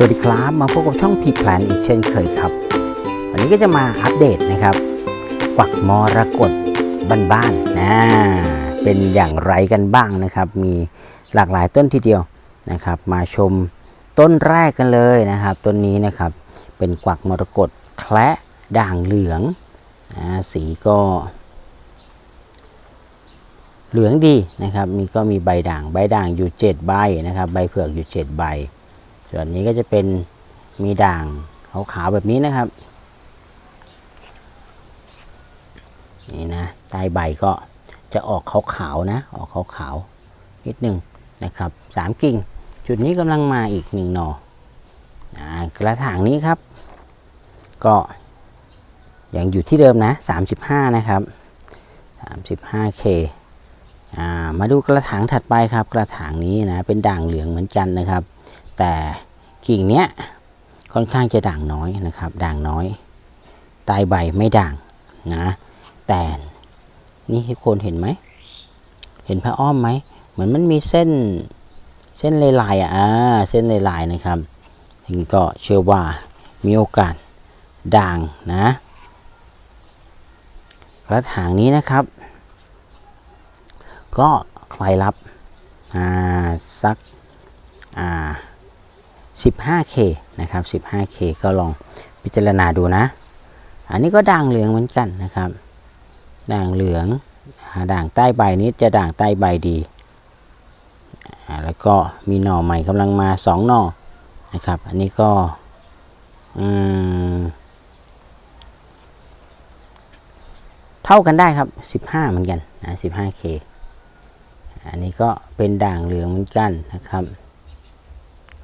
สวัสดีครับมาพบกับช่องพีแพลนอีกเช่นเคยครับ วันนี้ก็จะมาอัปเดตนะครับ กวักมรกตบ้านๆนะเป็นอย่างไรกันบ้างนะครับ มีหลากหลายต้นทีเดียวนะครับ มาชมต้นแรกกันเลยนะครับต้นนี้นะครับ เป็นกวักมรกตแคละด่างเหลืองนะสีก็ เหลืองดีนะครับมีก็มีใบด่างใบด่างอยู่ 7 ใบนะครับ ใบเผือกอยู่ 7 ใบ ส่วนนี้ก็จะเป็นมีด่างขาวๆแบบนี้นะครับ นี่นะใต้ใบก็จะออกขาวๆนะ ออกขาวๆนิดหนึ่งนะครับสามกิ่ง จุดนี้กำลังมาอีกหนึ่งหนอกระถางนี้ครับ ก็ยังอยู่ที่เดิมนะ 35 นะครับ 35K อ่ามาดูกระถางถัดไปครับ กระถางนี้นะ เป็นด่างเหลืองเหมือนกันนะครับ แต่กิ่งเนี้ยค่อนข้างจะด่างน้อยนะครับ ด่างน้อยใตายใบไม่ด่างนะแต่นี่ทุกคนเห็นไหม เห็นผ้าอ้อมไหมเหมือนมันมีเส้นเส้นลายๆอะอ่าเส้นลายๆนะครับถึงก็เชื่อว่ามีโอกาสด่างนะกระถางนี้นะครับ ก็ใครรับอ่าสักอ่า 15K นะครับ 15K ก็ลองพิจารณาดูนะ อันนี้ก็ด่างเหลืองเหมือนกันนะครับ ด่างเหลือง ด่างใต้ใบนี้จะด่างใต้ใบดี แล้วก็มีหน่อใหม่กำลังมา 2 หน่อนะครับ อันนี้ก็เท่ากันได้ครับ 15 เหมือนกันนะ 15K อันนี้ก็เป็นด่างเหลืองเหมือนกันนะครับ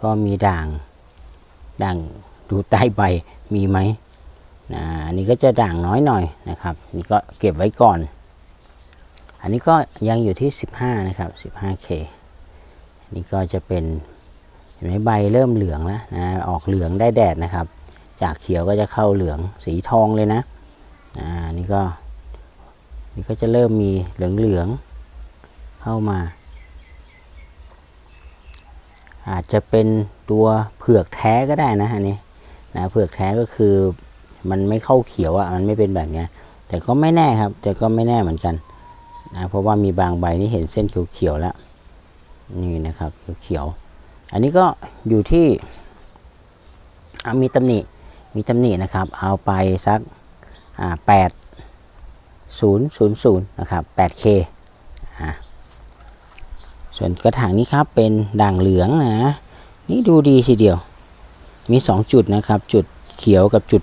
ก็มีด่างด่างดูใต้ใบมีไหมนะอันนี้ก็จะด่างน้อยหน่อยนะครับนี่ก็เก็บไว้ก่อน อันนี้ก็ยังอยู่ที่ 15 นะครับ 15K อันนี้ก็จะเป็นเห็นไหมใบเริ่มเหลืองแล้วนะออกเหลืองได้แดดนะครับ จากเขียวก็จะเข้าเหลืองสีทองเลยนะอ่านี่ก็นี่ก็จะเริ่มมีเหลืองเหลืองเข้ามา อาจจะเป็นตัวเผือกแท้ก็ได้นะอันนี้นะเผือกแท้ก็คือมันไม่เข้าเขียวอะ่ะมันไม่เป็นแบบนี้แต่ก็ไม่แน่ครับ แต่ก็ไม่แน่เหมือนกันนะเพราะว่ามีบางใบนี่เห็นเส้นเขียวๆแล้วนี่นะครับเขียวๆอันนี้ก็อยู่ที่มีตำหนิมีตำหนินะครับ เอาไปสักอ่าแปดศูนย์ศูนย์ศูนย์นะครับแปดเคอ่า ส่วนกระถางนี้ครับเป็นด่างเหลืองนะนี่ดูดีทีเดียว มี 2 จุดนะครับ จุดเขียวกับจุด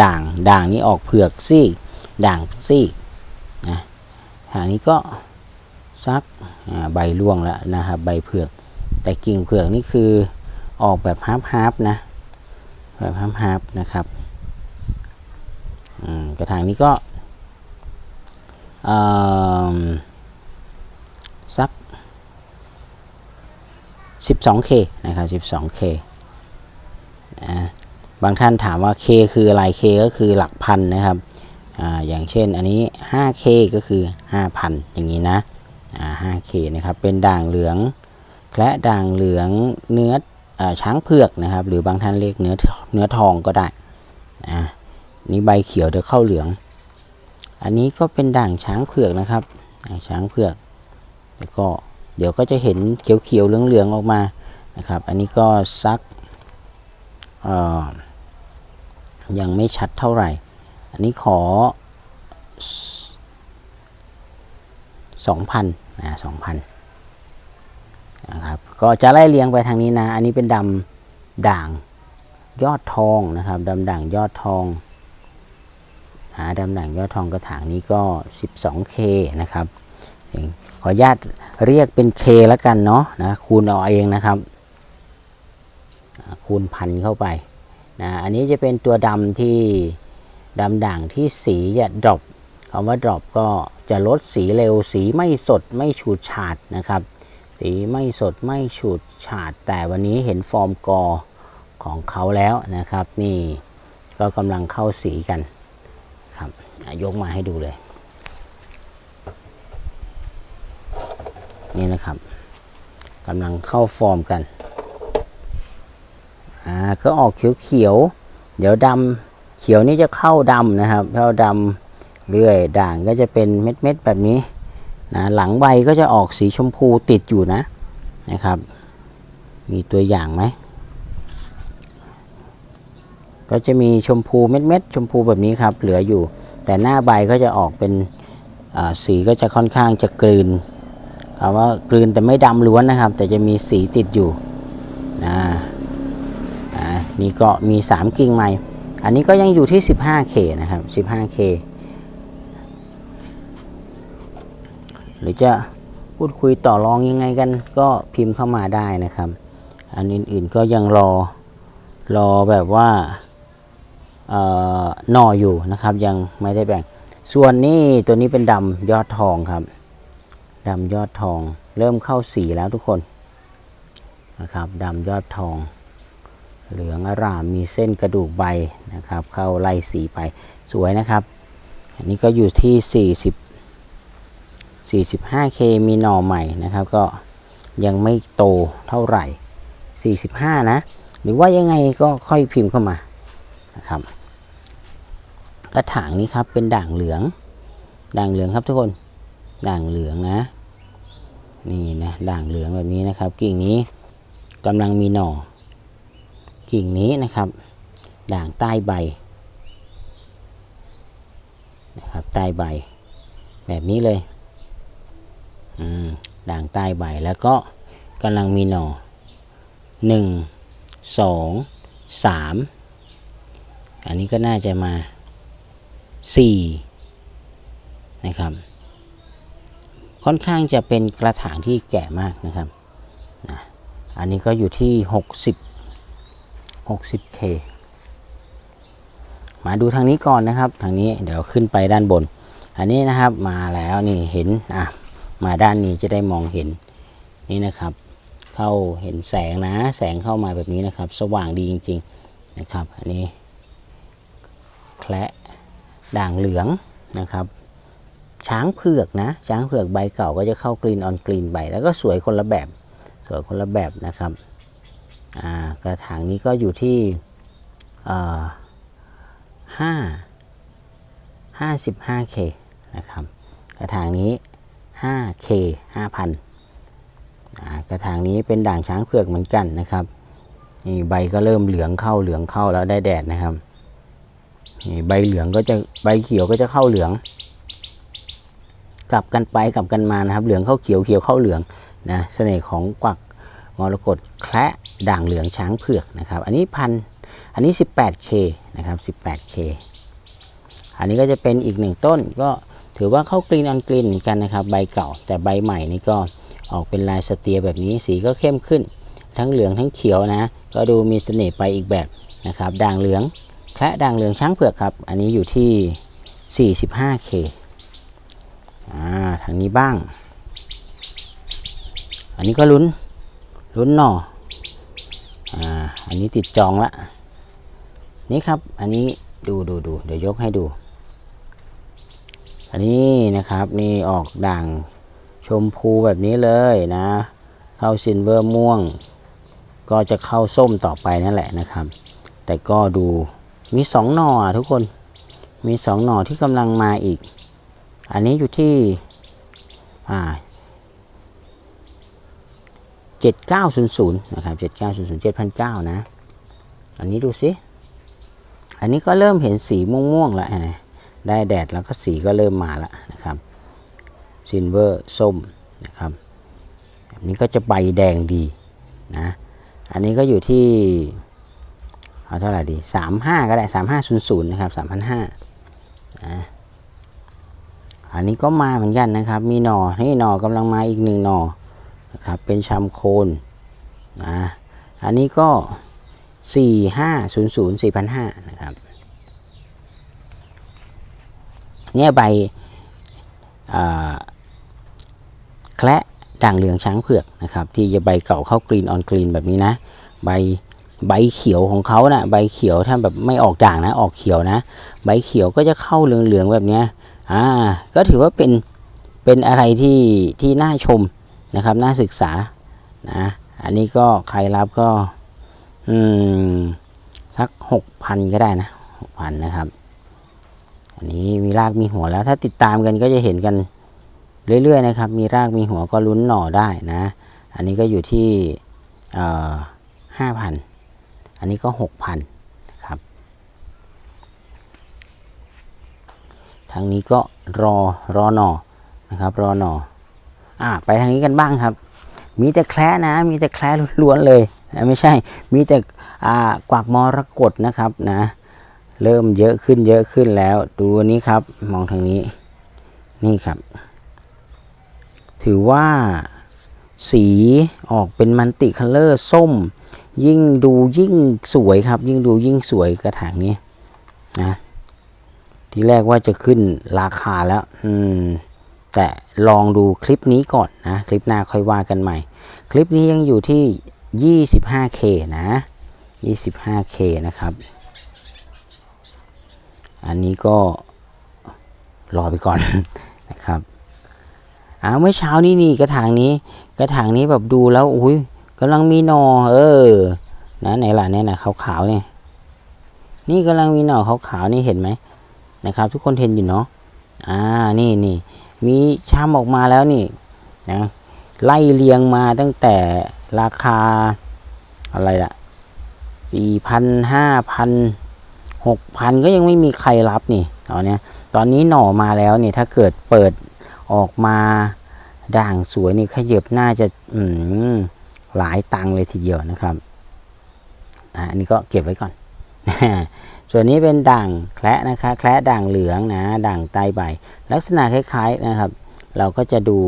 ด่างด่างนี้ออกเผือกซีกด่างซีกนะทางนี้ก็ซักใบร่วงแล้วนะครับใบเผือก แต่กิ่งเผือกนี่คือออกแบบฮาร์ฟฮาร์ฟนะแบบฮาร์ฟฮาร์ฟนะครับกระถางนี้ก็อ่าสัก 12K นะครับ 12K นะบางท่านถามว่า K คืออะไร K ก็คือหลักพันนะครับออย่างเช่นอันนี้ 5K ก็คือ 5,000 อย่างนี้นะอ่า 5K นะครับ เป็นด่างเหลืองและด่างเหลืองเนื้ออช้างเผือกนะครับ หรือบางท่านเรียกเนื้อเนื้อทองก็ได้อ่านี่ใบเขียวเดี๋ยวเข้าเหลือง อันนี้ก็เป็นด่างช้างเผือกนะครับด่างช้างเผือก แล้วก็ เดี๋ยวก็จะเห็นเขียวๆเหลืองๆออกมานะครับ อันนี้ก็ซักยังไม่ชัดเท่าไหร่ อันนี้ขอ 2,000นะ2,000นะครับก็จะไล่เรียงไปทางนี้นะ อันนี้เป็นดำด่างยอดทองนะครับดำด่างยอดทองหาดำด่างยอดทองกระถางนี้ก็ 12K นะครับ ขออนุญาตเรียกเป็น K แล้วกันเนาะนะคูณเอาเองนะครับคูณพันเข้าไปนะอันนี้จะเป็นตัวดำที่ดำด่างที่สีจะดรอปคำว่า drop ก็จะลดสีเร็วสีไม่สดไม่ฉูดฉาดนะครับ สีไม่สดไม่ฉูดฉาด แต่วันนี้เห็นฟอร์มกอของเขาแล้วนะครับ นี่ก็กำลังเข้าสีกันครับยกมาให้ดูเลย นี่นะครับกำลังเข้าฟอร์มกันอ่าก็ออกเขียวเขียวๆเดี๋ยวดำเขียวนี่จะเข้าดำนะครับเข้าดำเรื่อยด่างก็จะเป็นเม็ดๆแบบนี้นะหลังใบก็จะออกสีชมพูติดอยู่นะนะครับ มีตัวอย่างไหมก็จะมีชมพูเม็ดๆชมพูแบบนี้ครับเหลืออยู่ แต่หน้าใบก็จะออกเป็นอ่าสีก็จะค่อนข้างจะกลืน คำว่ากลืนแต่ไม่ดำล้วนนะครับ แต่จะมีสีติดอยู่นะนี่ก็มี 3 กิ่งใหม่ อันนี้ก็ยังอยู่ที่ 15K นะครับ 15K หรือจะพูดคุยต่อรองยังไงกันก็พิมพ์เข้ามาได้นะครับ อันอื่นๆก็ยังรอรอแบบว่าหน่ออยู่นะครับ ยังไม่ได้แบ่ง ส่วนนี้ตัวนี้เป็นดำยอดทองครับ ดำยอดทอง เริ่มเข้าสีแล้วทุกคนนะครับดำยอดทอง เหลืองอร่ามมีเส้นกระดูกใบนะครับ เข้าไล่สีไปสวยนะครับ อันนี้ก็อยู่ที่ 40 45K มีหน่อใหม่นะครับ ก็ยังไม่โตเท่าไหร่ 45 นะ หรือว่ายังไงก็ค่อยพิมพ์เข้ามานะครับกระถางนี้ครับเป็นด่างเหลือง ด่างเหลืองครับทุกคน ด่างเหลืองนะ นี่นะด่างเหลืองแบบนี้นะครับ กิ่งนี้กำลังมีหน่อ กิ่งนี้นะครับ ด่างใต้ใบนะครับใต้ใบ แบบนี้เลยอืมด่างใต้ใบแล้วก็กำลังมีหน่อหนึ่งสองสามอันนี้ก็น่าจะมา4นะครับ ค่อนข้างจะเป็นกระถางที่แก่มากนะครับนะอันนี้ก็อยู่ที่ 60 60K มาดูทางนี้ก่อนนะครับ ทางนี้เดี๋ยวขึ้นไปด้านบน อันนี้นะครับมาแล้วนี่เห็นอะมาด้านนี้จะได้มองเห็นนี่นะครับ เข้าเห็นแสงนะ แสงเข้ามาแบบนี้นะครับ สว่างดีจริง ๆนะครับ อันนี้แคละด่างเหลืองนะครับ ช้างเผือกนะ ช้างเผือกใบเก่าก็จะเข้ากรีนออนกรีนใบแล้วก็สวยคนละแบบ สวยคนละแบบนะครับกระถางนี้ก็อยู่ที่ห้าห้าสิบห้าเคนะครับ กระถางนี้ 5K 5,000อ่ากระถางนี้เป็นด่างช้างเผือกเหมือนกันนะครับนี่ใบก็เริ่มเหลืองเข้าเหลืองเข้าแล้วได้แดดนะครับนี่ใบเหลืองก็จะใบเขียวก็จะเข้าเหลือง กลับกันไปกลับกันมานะครับ เหลืองเข้าเขียวเขียวเข้าเหลืองนะเสน่ห์ของกวักมรกตแคระด่างเหลืองช้างเผือกนะครับ อันนี้พันอันนี้ 18K นะครับ 18K อันนี้ก็จะเป็นอีกหนึ่งต้นก็ถือว่าเข้ากรีนออนกรีนเหมือนกันนะครับ ใบเก่าแต่ใบใหม่นี่ก็ออกเป็นลายสเตียแบบนี้สีก็เข้มขึ้น ทั้งเหลืองทั้งเขียวนะ ก็ดูมีเสน่ห์ไปอีกแบบนะครับด่างเหลืองแคระด่างเหลืองช้างเผือกครับ อันนี้อยู่ที่ 45K อ่าทางนี้บ้าง อันนี้ก็ลุ้น ลุ้นหน่ออ่าอันนี้ติดจองละนี่ครับ อันนี้ดูดูดูเดี๋ยวยกให้ดู อันนี้นะครับนี่ออกด่างชมพูแบบนี้เลยนะ เข้าซิลเวอร์ม่วง ก็จะเข้าส้มต่อไปนั่นแหละนะครับ แต่ก็ดูมีสองหน่อทุกคน มีสองหน่อที่กำลังมาอีก อันนี้อยู่ที่เจ็ดเก้าศูนย์ศูนย์นะครับเจ็ดเก้าศูนย์ศูนย์เจ็ดพันเก้านะ อันนี้ดูสิอันนี้ก็เริ่มเห็นสีม่วงๆแล้วนะได้แดดแล้วก็สีก็เริ่มมาแล้วนะครับซิลเวอร์ส้มนะครับแบบนี้ก็จะใบแดงดีนะอันนี้ก็อยู่ที่เอาเท่าไหร่ดีสามห้าก็ได้สามห้าศูนย์ศูนย์นะครับสามพันห้า อันนี้ก็มาเหมือนกันนะครับ มีหนอ่อนี่หน่อกำลังมาอีกหนึ่งหน่อนะครับ เป็นชามโคนนะอันนี้ก็สี่ห้าศูนย์ศูนย์สี่พันห้านะครับเนี่ยใบแคละด่างเหลืองช้างเผือกนะครับ ที่จะใบเก่าเข้ากรีนออนกรีนแบบนี้นะ ใบใบเขียวของเขานะ่ะใบเขียวถ้าแบบไม่ออกด่างนะ ออกเขียวนะ ใบเขียวก็จะเข้าเหลืองๆแบบเนี้ย อ่าก็ถือว่าเป็นเป็นอะไรที่ที่น่าชมนะครับน่าศึกษานะอันนี้ก็ใครรับก็อืมสักหกพันก็ได้นะหกพันนะครับ อันนี้มีรากมีหัวแล้ว ถ้าติดตามกันก็จะเห็นกันเรื่อยๆนะครับ มีรากมีหัวก็ลุ้นหน่อได้นะ อันนี้ก็อยู่ที่ห้าพันอันนี้ก็หกพันครับ ทางนี้ก็รอรอหนอนะครับ รอหนออะไปทางนี้กันบ้างครับ มีแต่แคระนะ มีแต่แคระล้วนเลยไม่ใช่ มีแต่อ่ากวักมรกตนะครับนะ เริ่มเยอะขึ้นเยอะขึ้นแล้ว ดูนี้ครับ มองทางนี้ นี่ครับ ถือว่าสีออกเป็นมันติคัลเลอร์ส้ม ยิ่งดูยิ่งสวยครับ ยิ่งดูยิ่งสวยกระถางนี้นะ ที่แรกว่าจะขึ้นราคาแล้ว อืม แต่ลองดูคลิปนี้ก่อนนะ คลิปหน้าค่อยว่ากันใหม่ คลิปนี้ยังอยู่ที่ 25k นะ 25k นะครับ อันนี้ก็รอไปก่อนนะครับอ้าวเมื่อเช้านี้นี่กระถางนี้ กระถางนี้แบบดูแล้วอุ้ยกำลังมีหนอเออนะไหนล่ะเนี่ยนะขาวๆเนี่ยนี่กำลังมีหน่อขาวๆนี่เห็นไหม นะครับ ทุกคนเห็นอยู่เนาะอ่านี่นี่มีช้ำออกมาแล้วนี่นะไล่เรียงมาตั้งแต่ราคาอะไรล่ะสี่พันห้าพันหกพันก็ยังไม่มีใครรับนี่ตอนนี้ตอนนี้หน่อมาแล้วนี่ถ้าเกิดเปิดออกมาด่างสวยนี่ขยับน่าจะอืมหลายตังเลยทีเดียวนะครับอ่าอันนี้ก็เก็บไว้ก่อน ส่วนนี้เป็นด่างแคระนะคะแคระด่างเหลืองนะด่างใต้ใบ ลักษณะคล้ายๆนะครับ เราก็จะดู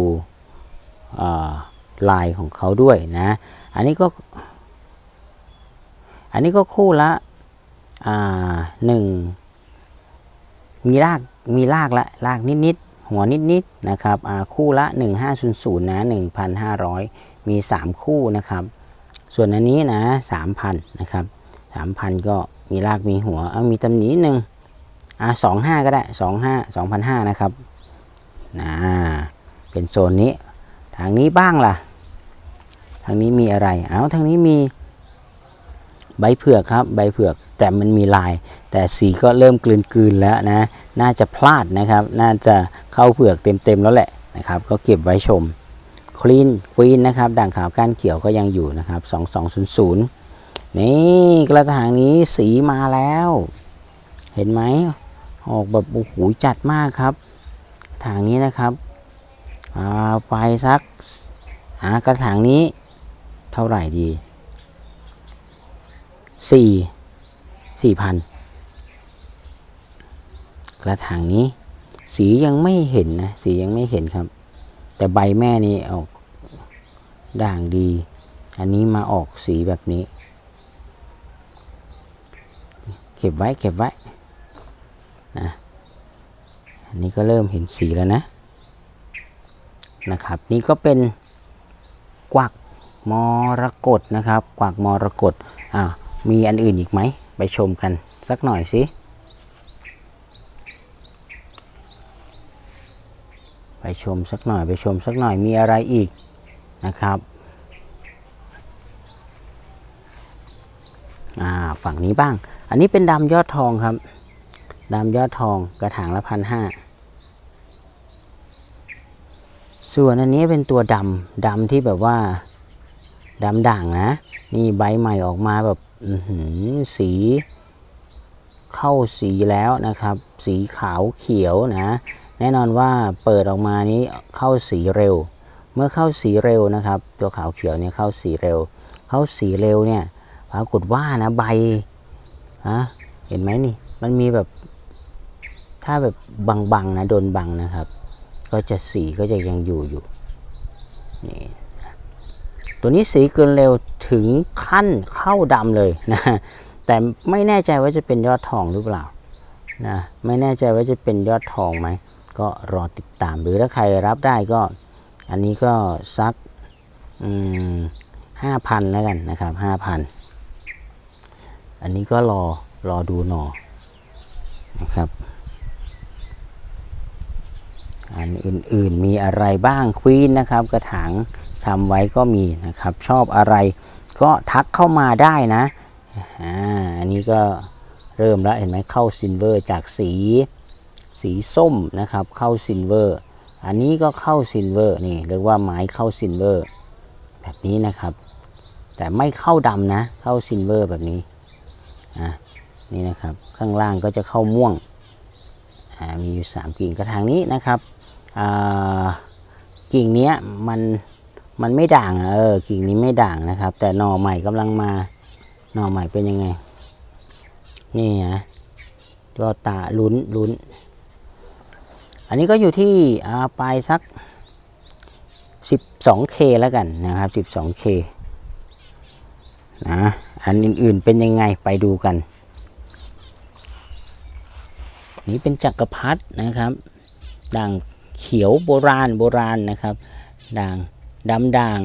ลายของเขาด้วยนะ อันนี้ก็ อันนี้ก็คู่ละหนึ่งมีรากมีรากละรากนิดๆหัวนิดๆนะครับคู่ละ 1500นะ1,500 มี 3 คู่นะครับ ส่วนอันนี้นะ3,000นะครับ3,000 ก็ มีรากมีหัวเอามีตำหนิหนึ่งอ่าสองห้าก็ได้สองห้าสองพันห้านะครับอ่าเป็นโซนนี้ ทางนี้บ้างล่ะ ทางนี้มีอะไรเอาทางนี้มีใบเผือกครับใบเผือกแต่มันมีลาย แต่สีก็เริ่มกลืนๆแล้วนะ น่าจะพลาดนะครับ น่าจะเข้าเผือกเต็มๆแล้วแหละนะครับ ก็เก็บไว้ชมคลีนควีนนะครับด่างขาวก้านเขียวก็ยังอยู่นะครับ2200 นี่กระถางนี้สีมาแล้ว เห็นไหมออกแบบโอ้โหจัดมากครับ ถางนี้นะครับไปสักหากระถางนี้ เท่าไหร่ดีสี่สี่พันกระถางนี้ สียังไม่เห็นนะสียังไม่เห็นครับ แต่ใบแม่นี่ออกด่างดี อันนี้มาออกสีแบบนี้ เก็บไว้เก็บไว้นะอันนี้ก็เริ่มเห็นสีแล้วนะนะครับ นี่ก็เป็นกวักมรกตนะครับ กวักมรกตอ่ามีอันอื่นอีกไหมไปชมกันสักหน่อยสิไปชมสักหน่อยไปชมสักหน่อยมีอะไรอีกนะครับอ่าฝั่งนี้บ้าง อันนี้เป็นดำยอดทองครับดำยอดทองกระถางละพันห้าส่วนอันนี้เป็นตัวดำดำที่แบบว่าดำด่างนะ นี่ใบใหม่ออกมาแบบสี เข้าสีแล้วนะครับ สีขาวเขียวนะ แน่นอนว่าเปิดออกมานี้เข้าสีเร็ว เมื่อเข้าสีเร็วนะครับ ตัวขาวเขียวเนี่ยเข้าสีเร็ว เข้าสีเร็วเนี่ยปรากฏว่านะใบ ฮะเห็นไหมนี่ มันมีแบบ ถ้าแบบบังๆนะโดนบังนะครับ ก็จะสีก็จะยังอยู่อยู่นี่ตัวนี้สีเกินเร็วถึงขั้นเข้าดำเลยนะแต่ไม่แน่ใจว่าจะเป็นยอดทองหรือเปล่านะไม่แน่ใจว่าจะเป็นยอดทองไหมก็รอติดตามหรือถ้าใครรับได้ก็ อันนี้ก็สักห้าพันแล้วกันนะครับห้าพัน อันนี้ก็รอรอดูหนอนะครับ อันอื่นๆมีอะไรบ้างควีนนะครับ กระถางทำไว้ก็มีนะครับ ชอบอะไรก็ทักเข้ามาได้นะอ่าอันนี้ก็เริ่มแล้วเห็นไหมเข้าซิลเวอร์จากสีสีส้มนะครับ เข้าซิลเวอร์ อันนี้ก็เข้าซิลเวอร์นี่เรียกว่าไม้เข้าซิลเวอร์ แบบนี้นะครับ แต่ไม่เข้าดำนะ เข้าซิลเวอร์แบบนี้ อะนี่นะครับข้างล่างก็จะเข้าม่วงอ่ามีอยู่ 3 กิ่งกระถางนี้นะครับอ่ากิ่งเนี้ยมันมันไม่ด่างเออกิ่งนี้ไม่ด่างนะครับ แต่หน่อใหม่กำลังมาหน่อใหม่เป็นยังไง นี่นะก็ตาลุ้นลุ้น อันนี้ก็อยู่ที่ปลายสัก 12K แล้วกันนะครับ 12K นะอันอื่นๆเป็นยังไงไปดูกัน นี่เป็นจักรพรรดินะครับ ด่างเขียวโบราณโบราณนะครับ ด่างดำด่าง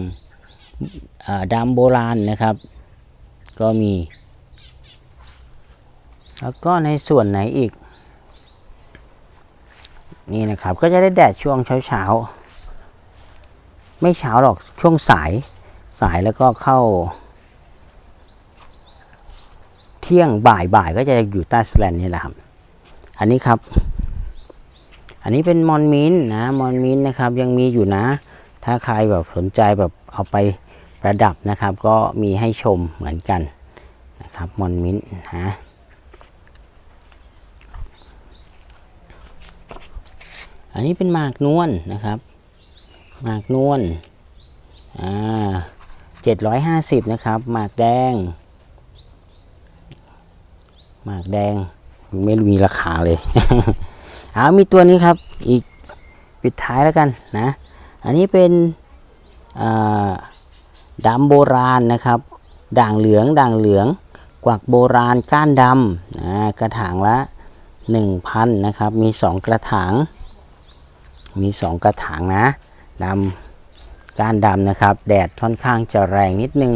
ดำโบราณนะครับ ก็มี แล้วก็ในส่วนไหนอีก นี่นะครับก็จะได้แดดช่วงเช้าๆไม่เช้าหรอกช่วงสายสายแล้วก็เข้า ที่ยงบ่ายบ่ายก็จะอยู่ใต้สแลนนี่แหละครับ อันนี้ครับ อันนี้เป็นมอนมินนะมอนมินนะครับยังมีอยู่นะ ถ้าใครแบบสนใจแบบเอาไปประดับนะครับ ก็มีให้ชมเหมือนกันนะครับมอนมินนะอันนี้เป็นหมากนวลนะครับ หมากนวลอ่าเจ็ดร้อยห้าสิบนะครับ หมากแดง หมากแดงไม่รู้มีราคาเลยเอามีตัวนี้ครับ อีกปิดท้ายแล้วกันนะ อันนี้เป็นอ่าดำโบราณนะครับ ด่างเหลืองด่างเหลือง กวักโบราณก้านดำนะกระถางละ 1,000นะครับ มี 2 กระถาง มี 2 กระถางนะดำก้านดำนะครับ แดดค่อนข้างจะแรงนิดนึง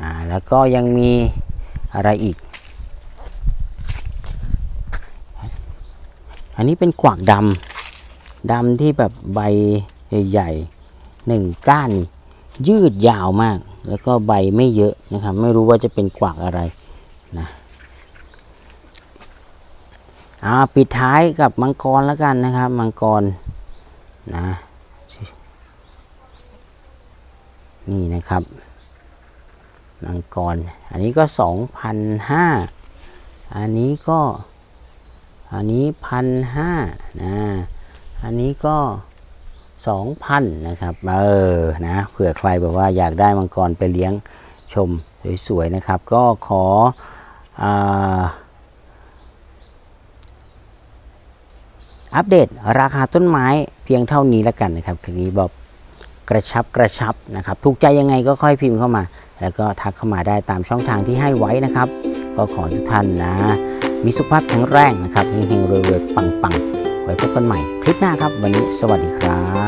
อ่าแล้วก็ยังมีอะไรอีก อันนี้เป็นกวักดำดำที่แบบใบใหญ่ๆหนึ่งก้านยืดยาวมาก แล้วก็ใบไม่เยอะนะครับ ไม่รู้ว่าจะเป็นกวักอะไรนะอ่าปิดท้ายกับมังกรแล้วกันนะครับ มังกรนะนี่นะครับ มังกร อันนี้ก็ 2,500 อันนี้ก็ อันนี้พันห้านะ อันนี้ก็สองพันนะครับ เออ นะ เผื่อใครแบบว่าอยากได้มังกรไปเลี้ยงชมสวยๆนะครับ ก็ขอออัปเดตราคาต้นไม้เพียงเท่านี้แล้วกันนะครับคลิปนี้บอกกระชับกระชับนะครับ ถูกใจยังไงก็ค่อยพิมพ์เข้ามา แล้วก็ทักเข้ามาได้ตามช่องทางที่ให้ไว้นะครับ ก็ขอทุกท่านนะ มีสุขภาพแข็งแรงนะครับเฮงๆรวยๆปังๆไว้พบกันใหม่ คลิปหน้าครับ วันนี้สวัสดีครับ